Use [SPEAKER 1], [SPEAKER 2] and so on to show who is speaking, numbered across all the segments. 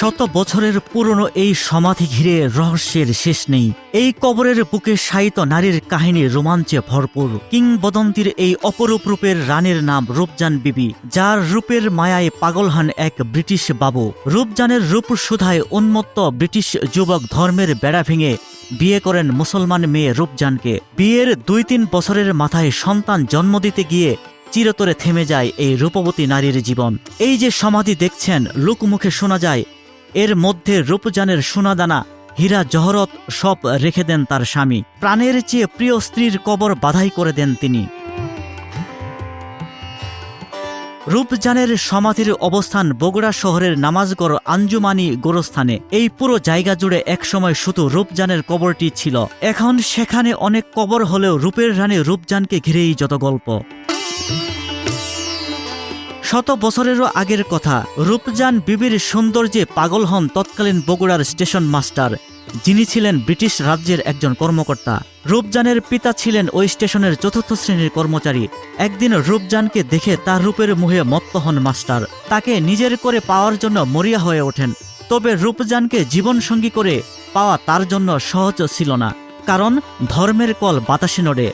[SPEAKER 1] শত বছরের পুরনো এই সমাধি ঘিরে রহস্যের শেষ নেই। এই কবরের বুকে শায়িত নারীর কাহিনী রোমাঞ্চে ভরপুর। কিংবদন্তির এই অপরূপ রূপের রানীর নাম রূপজান বিবি, যার রূপের মায়ায় পাগল হন এক ব্রিটিশ বাবু। রূপজানের রূপ সুধায় উন্মত্ত ব্রিটিশ যুবক ধর্মের বেড়া ভেঙে বিয়ে করেন মুসলমান মেয়ে রূপজানকে। বিয়ের দুই তিন বছরের মাথায় সন্তান জন্ম দিতে গিয়ে চিরতরে থেমে যায় এই রূপবতী নারীর জীবন। এই যে সমাধি দেখছেন, লোকমুখে শোনা যায় এর মধ্যে রূপজানের সোনাদানা, হীরা জহরত সব রেখে দেন তার স্বামী। প্রাণের চেয়ে প্রিয় স্ত্রীর কবর বাধাই করে দেন তিনি। রূপজানের সমাধির অবস্থান বগুড়া শহরের নামাজগড় আঞ্জুমানি গোরস্থানে। এই পুরো জায়গা জুড়ে একসময় শুধু রূপজানের কবরটি ছিল। এখন সেখানে অনেক কবর হলেও রূপের রানী রূপজানকে ঘিরেই যত গল্প। শত বছরেরও আগের কথা, রূপজান বিবির সৌন্দর্যে পাগল হন তৎকালীন বগুড়ার স্টেশন মাস্টার, যিনি ছিলেন ব্রিটিশ রাজ্যের একজন কর্মকর্তা। রূপজানের পিতা ছিলেন ওই স্টেশনের চতুর্থ শ্রেণির কর্মচারী। একদিন রূপজানকে দেখে তার রূপের মুহে মত্ত হন মাস্টার। তাকে নিজের করে পাওয়ার জন্য মরিয়া হয়ে ওঠেন। তবে রূপজানকে জীবনসঙ্গী করে পাওয়া তার জন্য সহজ ছিল না, কারণ ধর্মের কল বাতাসে নড়ে।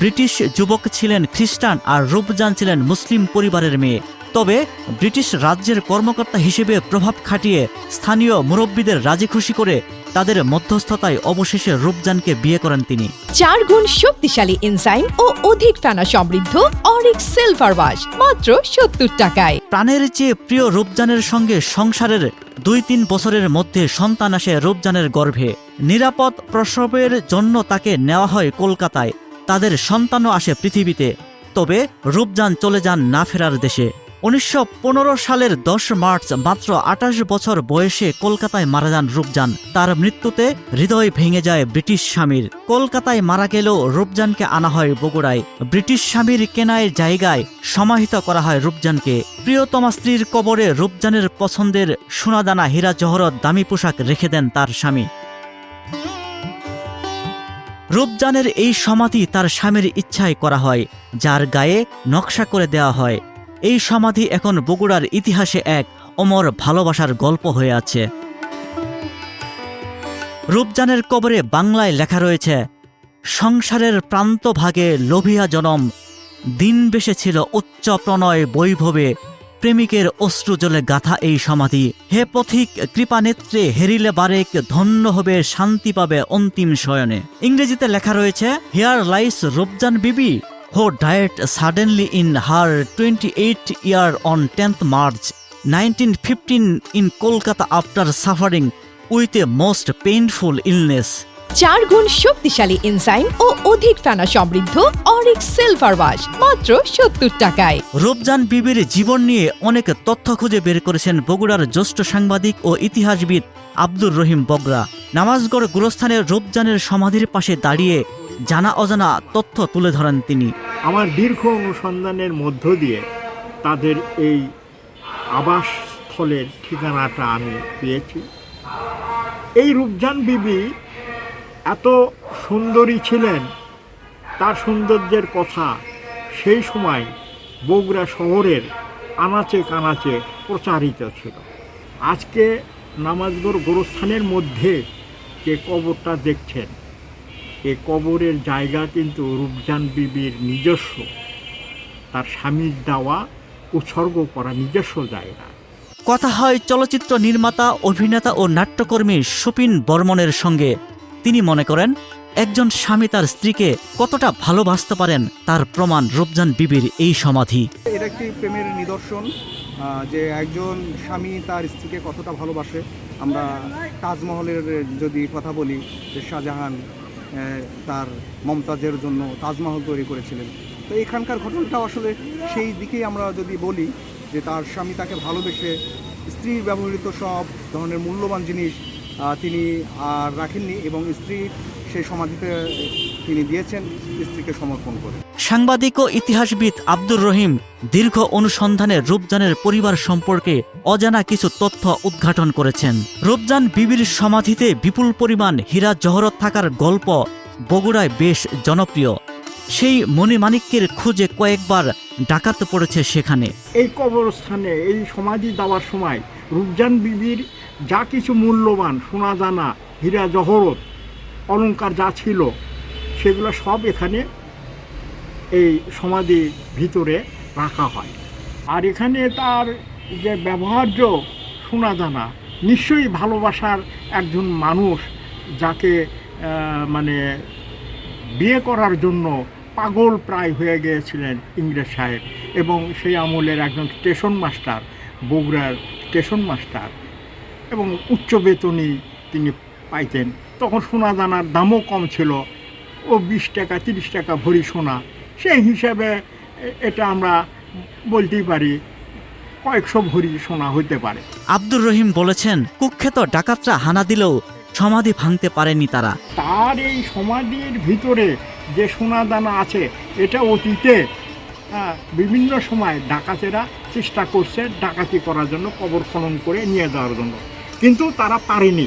[SPEAKER 1] ব্রিটিশ যুবক ছিলেন খ্রিস্টান আর রূপজান ছিলেন মুসলিম পরিবারের মেয়ে। তবে ব্রিটিশ রাজ্যের কর্মকর্তা হিসেবে প্রভাব খাটিয়ে স্থানীয় মুরব্বীদের রাজি খুশি করে তাদের মধ্যস্থতায় অবশেষে রূপজানকে বিয়ে করেন তিনি।
[SPEAKER 2] চার গুণ শক্তিশালী এনজাইম ও অধিক ফেনা সমৃদ্ধ অরিক সিলভার ওয়াশ মাত্র সত্তর টাকায়।
[SPEAKER 1] প্রাণের চেয়ে প্রিয় রূপজানের সঙ্গে সংসারের দুই তিন বছরের মধ্যে সন্তান আসে রূপজানের গর্ভে। নিরাপদ প্রসবের জন্য তাকে নেওয়া হয় কলকাতায়। তাদের সন্তানও আসে পৃথিবীতে। তবে রূপজান চলে যান না ফেরার দেশে। উনিশশো পনেরো সালের দশ মার্চ মাত্র আঠাশ বছর বয়সে কলকাতায় মারা যান রূপজান। তার মৃত্যুতে হৃদয় ভেঙে যায় ব্রিটিশ স্বামীর। কলকাতায় মারা গেলেও রূপজানকে আনা হয় বগুড়ায়। ব্রিটিশ স্বামীর কেনায় জায়গায় সমাহিত করা হয় রূপজানকে। প্রিয়তমা স্ত্রীর কবরে রূপজানের পছন্দের সোনাদানা হীরা জহরত দামি পোশাক রেখে দেন তার স্বামী। রূপজানের এই সমাধি তার স্বামীর ইচ্ছায় করা হয়, যার গায়ে নকশা করে দেওয়া হয়। এই সমাধি এখন বগুড়ার ইতিহাসে এক অমর ভালোবাসার গল্প হয়ে আছে। রূপজানের কবরে বাংলায় লেখা রয়েছে, সংসারের প্রান্তভাগে লোভিয়া জনম, দিন বেশে ছিল উচ্চ প্রণয় বৈভবে, প্রেমিকের অশ্রু জলে গাথা এই সমাধি। হে পথিক কৃপানেত্রে হেরিলে বারেক, ধন্য হবে, শান্তি পাবে অন্তিম শয়নে। ইংরেজিতে লেখা রয়েছে, hair lies Rupjan Bibi who died suddenly in her twenty eight year on tenth March nineteen fifteen in Kolkata after suffering with a most painful illness
[SPEAKER 2] চার গুণ শক্তিশালী এনজাইম ও অধিক ফেনা সমৃদ্ধ অরিক সিলভার ওয়াশ মাত্র সত্তর টাকায়।
[SPEAKER 1] রূপজান বিবির জীবন নিয়ে অনেক তথ্য খুঁজে বের করেছেন বগুড়ার জ্যেষ্ঠ সাংবাদিক ও ইতিহাসবিদ আব্দুর রহিম বগরা। নামাজগড় গুরস্থানের রূপজানের সমাধির পাশে দাঁড়িয়ে জানা অজানা তথ্য তুলে ধরেন তিনি।
[SPEAKER 3] আমার দীর্ঘ অনুসন্ধানের মধ্য দিয়ে তাদের এই আবাসস্থলের ঠিকানাটা আমি পেয়েছি। এই রূপজান বিবি এত সুন্দরী ছিলেন, তার সৌন্দর্যের কথা সেই সময় বগুড়া শহরের আনাচে কানাচে প্রচারিত ছিল। আজকে নামাজগড় গোরস্থানের মধ্যে যে কবরটা দেখছেন এ কবরের জায়গা কিন্তু রূপজান বিবির নিজস্ব। তার স্বামীর দেওয়া উৎসর্গ করা নিজস্ব জায়গা।
[SPEAKER 1] কথা হয় চলচ্চিত্র নির্মাতা অভিনেতা ও নাট্যকর্মী সুপিন বর্মনের সঙ্গে। তিনি মনে করেন একজন স্বামী তার স্ত্রীকে কতটা ভালোবাসতে পারেন তার প্রমাণ রূপজান বিবির এই সমাধি।
[SPEAKER 4] এটা একটি প্রেমের নিদর্শন যে একজন স্বামী তার স্ত্রীকে কতটা ভালোবাসে। আমরা তাজমহলের যদি কথা বলি যে শাহজাহান তার মমতাজের জন্য তাজমহল তৈরি করেছিলেন। তো এখানকার ঘটনাটা আসলে সেই দিকেই আমরা যদি বলি যে তার স্বামী তাকে ভালোবেসে স্ত্রীর ব্যবহৃত সব ধরনের মূল্যবান জিনিস তিনি আর রাখেননি এবং স্ত্রী সেই সমাধিতে তিনি দিয়েছেন, স্ত্রীকে সমর্পণ করে।
[SPEAKER 1] সাংবাদিক ও ইতিহাসবিদ আব্দুর রহিম দীর্ঘ অনুসন্ধানে রূপজানের পরিবার সম্পর্কে অজানা কিছু তথ্য উদ্ঘাটন করেছেন। রূপজান বিবির সমাধিতে বিপুল পরিমাণ হীরা জহরত থাকার গল্প বগুড়ায় বেশ জনপ্রিয়। সেই মণিমাণিক্যের খুঁজে কয়েকবার ডাকাত পড়েছে সেখানে।
[SPEAKER 3] এই কবরস্থানে, এই সমাধি দেওয়ার সময় রূপজান বিবির যা কিছু মূল্যবান সোনা দানা, হীরা জহরত, অলংকার যা ছিল, সেগুলো সব এখানে এই সমাধি ভিতরে রাখা হয়। আর এখানে তার যে ব্যবহার্য সোনাদানা, নিশ্চয়ই ভালোবাসার একজন মানুষ যাকে মানে বিয়ে করার জন্য পাগল প্রায় হয়ে গিয়েছিলেন ইংরেজ সাহেব এবং সেই আমলের একজন স্টেশন মাস্টার বগুড়ার স্টেশন মাস্টার এবং উচ্চ বেতনই তিনি পাইতেন। তখন সোনা দানার দামও কম ছিল। ও বিশ টাকা, তিরিশ টাকা ভরি সোনা সেই হিসাবে এটা আমরা বলতেই পারি কয়েকশো ভরি সোনা হইতে পারে।
[SPEAKER 1] আব্দুর রহিম বলেছেন কুখ্যাত ডাকাতরা হানা দিলেও সমাধি ভাঙতে পারেনি তারা।
[SPEAKER 3] তার এই সমাধির ভিতরে যে সোনা দানা আছে এটা অতীতে বিভিন্ন সময় ডাকাতেরা চেষ্টা করছে ডাকাতি করার জন্য কবর খনন করে নিয়ে যাওয়ার জন্য। কিন্তু তারা পারেনি।